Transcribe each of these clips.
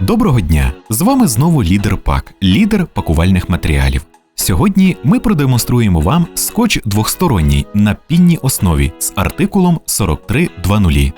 Доброго дня! З вами знову лідер ПАК, лідер пакувальних матеріалів. Сьогодні ми продемонструємо вам скотч двохсторонній на пінній основі з артикулом 4320.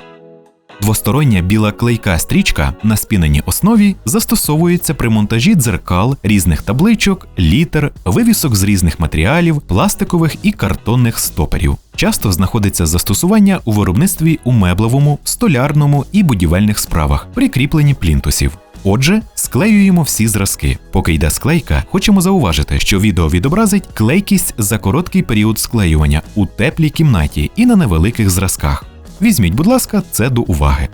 Двостороння біла клейка стрічка на спіненій основі застосовується при монтажі дзеркал, різних табличок, літер, вивісок з різних матеріалів, пластикових і картонних стоперів. Часто знаходиться застосування у виробництві у меблевому, столярному і будівельних справах при кріпленні плінтусів. Отже, склеюємо всі зразки. Поки йде склейка, хочемо зауважити, що відео відобразить клейкість за короткий період склеювання у теплій кімнаті і на невеликих зразках. Візьміть, будь ласка, це до уваги.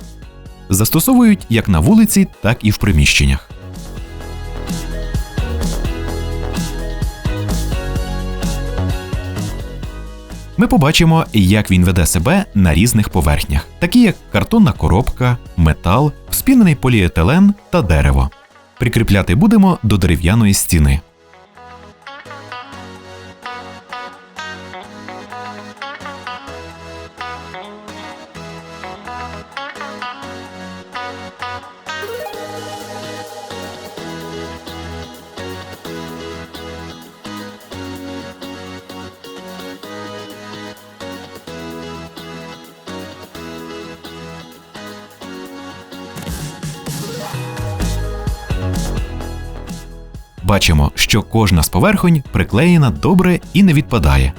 Застосовують як на вулиці, так і в приміщеннях. Ми побачимо, як він веде себе на різних поверхнях, такі як картонна коробка, метал, вспінений поліетилен та дерево. Прикріпляти будемо до дерев'яної стіни. Бачимо, що кожна з поверхонь приклеєна добре і не відпадає.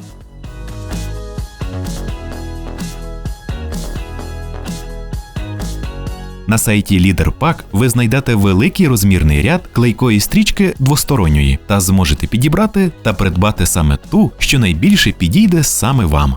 На сайті LeaderPack ви знайдете великий розмірний ряд клейкої стрічки двосторонньої та зможете підібрати та придбати саме ту, що найбільше підійде саме вам.